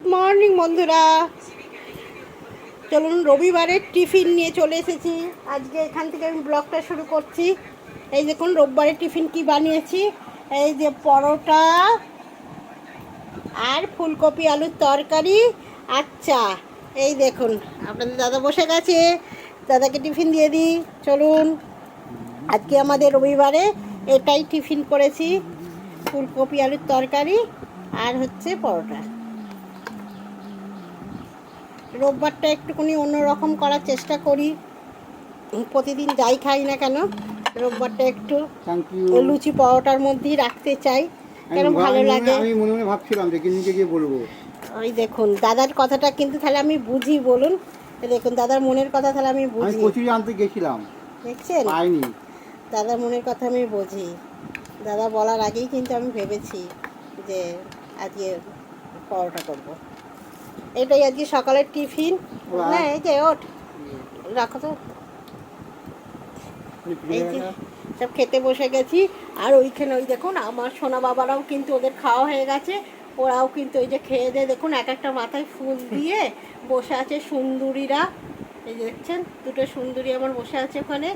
Morning বন্ধুরা। চলুন রবিবারের টিফিন নিয়ে চলে এসেছি। আজকে এখান থেকে আমি ব্লগটা শুরু করছি। এই দেখুন রোববারের টিফিন কি বানিয়েছি। এই যে পরোটা আর ফুলকপি আলুর তরকারি আচ্ছা এই দেখুন, আপনাদের দাদা বসে গেছে। দাদাকে টিফিন দিয়ে দিই। চলুন, আজকে আমাদের রবিবারে এটাই টিফিন করেছি। ফুলকপি আলুর তরকারি আর হচ্ছে পরোটা। রোববারটা একটুখানি অন্যরকম করার চেষ্টা করি। প্রতিদিন যাই খাই না কেন রোববারটা একটু লুচি পরোটার মধ্যেই রাখতে চাই। কেন ভালো লাগে? আমি মনে মনে ভাবছিলাম যে কিনকে গিয়ে বলব। ওই দেখুন দাদার কথাটা কিন্তু তাহলে আমি বুঝি বলুন। দেখুন দাদার মনের কথা তাহলে আমি আমি বুঝি। কচুরি আনতে গেছিলাম। দেখছেন? পাইনি। দাদার মনের কথা আমি বুঝি। দাদা বলার আগেই কিন্তু আমি ভেবেছি যে আজকে পরোটা করব। এটাই আজকে সকালের টিফিন। না এই যে ওঠ। রাখো তো। এই যে সব খেতে বসে গেছি। আর ওইখানে ওই দেখুন আমার সোনা বাবারাও কিন্তু ওদের খাওয়া হয়ে গেছে। ওরাও কিন্তু ওই যে খেয়ে দিয়ে দেখুন এক একটা মাথায় ফুল দিয়ে বসে আছে সুন্দরীরা। এই যে দেখছেন দুটো সুন্দরী আমার বসে আছে ওখানে।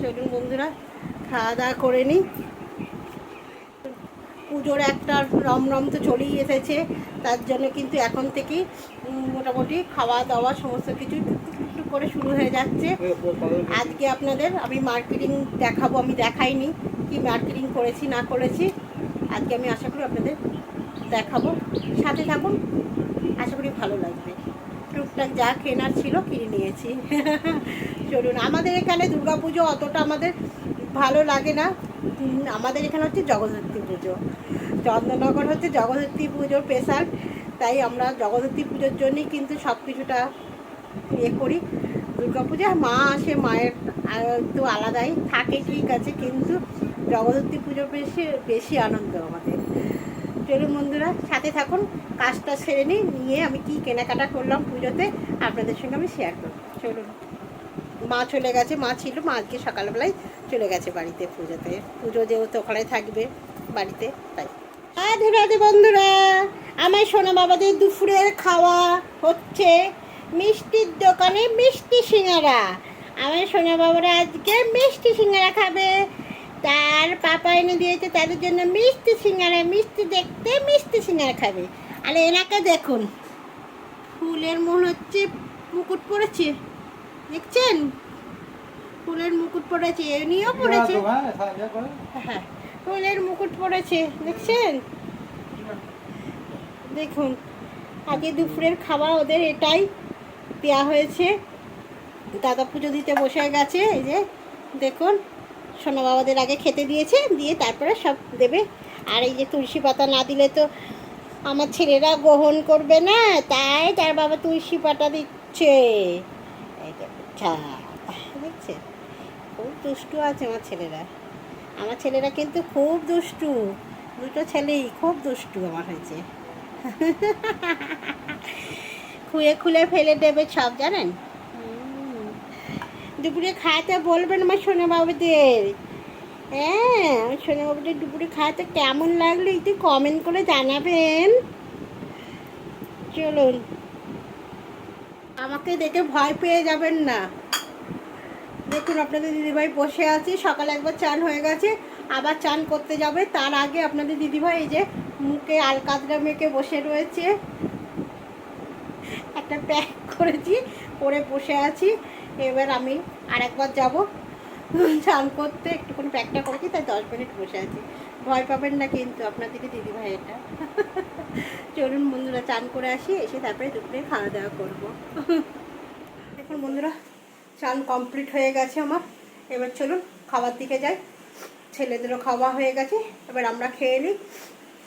চলুন বন্ধুরা খাওয়া দাওয়া করে নিই। পুজোর একটা রমরম তো চলেই এসেছে, তার জন্য কিন্তু এখন থেকেই মোটামুটি খাওয়া দাওয়া সমস্ত কিছু টুকটুক করে শুরু হয়ে যাচ্ছে। আজকে আপনাদের আমি মার্কেটিং দেখাবো, আমি দেখাইনি কি মার্কেটিং করেছি, না করেছি। আজকে আমি আশা করি আপনাদের দেখাবো। সাথে থাকুন, আশা করি ভালো লাগবে। টুকটাক যা কেনার ছিল কিনে নিয়েছি। চলুন, আমাদের এখানে দুর্গাপুজো অতটা আমাদের ভালো লাগে না। আমাদের এখানে হচ্ছে জগদ্ধাত্রী পুজো। চন্দননগর হচ্ছে জগদ্ধাত্রী পুজোর স্পেশাল তাই আমরা জগদ্ধাত্রী পুজোর জন্যই কিন্তু সব কিছুটা ইয়ে করি দুর্গাপূজা মা আসে, মায়ের একটু আলাদাই থাকে, ঠিক আছে, কিন্তু জগদ্ধাত্রী পুজো বেশি বেশি আনন্দ আমাদের। চলুন বন্ধুরা, সাথে থাকুন, কাজটা সেরে নিই, নিয়ে আমি কি কেনাকাটা করলাম পুজোতে, আপনাদের সঙ্গে আমি শেয়ার করব। চলুন। মা চলে গেছে, মা ছিল, মা আজকে সকালবেলায় চলে গেছে বাড়িতে পুজোতে। পুজো যেহেতু ওখানে থাকবে বাড়িতে, তাই। রাধে রাধে বন্ধুরা, আমার সোনা বাবাদের দুপুরের খাওয়া হচ্ছে মিষ্টির দোকানে মিষ্টি সিঙ্গারা। আমার সোনা বাবারা আজকে মিষ্টি সিঙ্গারা খাবে। তার পাপা এনে দিয়েছে, তাদের জন্য মিষ্টি সিঙ্গারা, মিষ্টি দেখতে মিষ্টি সিঙ্গারা খাবে। আর এনাকে দেখুন, ফুলের মন হচ্ছে, মুকুট পড়েছে। দেখছেন? ফুলের মুকুট পড়েছে এমনিও পড়েছে। হ্যাঁ ফুলের মুকুট পড়েছে দেখছেন? দেখুন আগে দুপুরের খাবার ওদের এটাই দেওয়া হয়েছে। দাদা পুজো দিতে বসে গেছে এই যে দেখুন সোনা বাবাদের আগে খেতে দিয়েছে দিয়ে তারপরে সব দেবে। আর এই যে তুলসী পাতা না দিলে তো আমার ছেলেরা গ্রহণ করবে না তাই তার বাবা তুলসী পাতা দিচ্ছে। আচ্ছা দেখছে। খুব দুষ্টু আছে আমার ছেলেরা। আমার ছেলেরা কিন্তু খুব দুষ্টু। দুটো ছেলেই খুব দুষ্টু আমার হয়েছে। খুলে খুলে ফেলে দেবে সব, জানেন? দুপুরে খাইতে বলবেন আমার সোনা বাবুদের হ্যাঁ আমার সোনা বাবুদের দুপুরে খাইতে কেমন লাগল একটু কমেন্ট করে জানাবেন। চলুন। আমাকে দেখে ভয় পেয়ে যাবেন না। দেখুন, আপনাদের দিদিভাই বসে আছে। সকালে একবার চান হয়ে গেছে, আবার চান করতে যাবে। তার আগে আপনাদের দিদিভাই এই যে মুখে আলকাতরা মেখে বসে রয়েছে। একটা প্যাক করেছি করে বসে আছি। এবার আমি আরেকবার যাব। চান করতে একটুখানি প্যাকটা করেছি, তাই দশ মিনিট বসে আছি। ভয় পাবেন না কিন্তু আপনাদেরকে দিদিভাই এটা। চলুন বন্ধুরা, চান করে আসি, এসে তারপরে দুপুরে খাওয়া দাওয়া করব। দেখুন বন্ধুরা, চান কমপ্লিট হয়ে গেছে আমার। এবার চলুন খাবার দিকে যাই। ছেলেদেরও খাওয়া হয়ে গেছে। এবার আমরা খেয়ে নিই।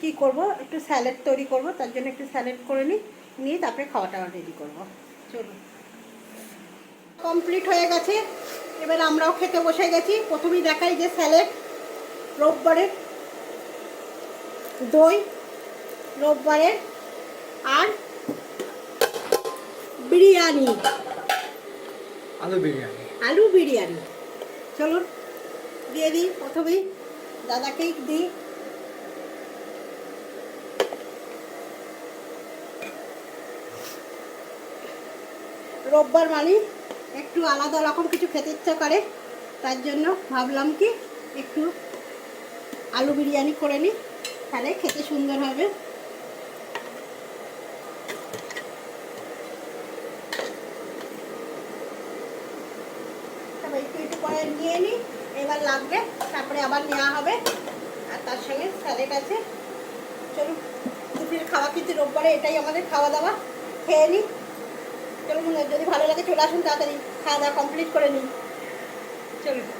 কী করব? একটু স্যালাড তৈরি করব, তার জন্য একটু স্যালাড করে নিই। নিয়ে তারপরে খাওয়াটা রেডি করব। চলুন। কমপ্লিট হয়ে গেছে। এবার আমরাও খেতে বসে গেছি। প্রথমেই দেখাই যে স্যালাড রোববারের দই রোববারের আর বিরিয়ানি। আলু বিরিয়ানি। আলু বিরিয়ানি। চলুন দিয়ে দিই প্রথমেই দাদাকেই দিই। রোববার মানে একটু আলাদা রকম কিছু খেতে ইচ্ছা করে তার জন্য ভাবলাম কি একটু আলু বিরিয়ানি করে নিই তাহলে খেতে সুন্দর হবে। একটু একটু করে নিয়ে নিই এবার লাগবে, তারপরে আবার নেওয়া হবে। আর তার সঙ্গে স্যালেড আছে। চলুন, দুপুরের খাওয়া কিন্তু রোববারে এটাই আমাদের খাওয়া দাওয়া। খেয়ে নিই চলুন, যদি ভালো লাগে চলে আসুন তাড়াতাড়ি। খাওয়া দাওয়া কমপ্লিট করে নিই চলুন।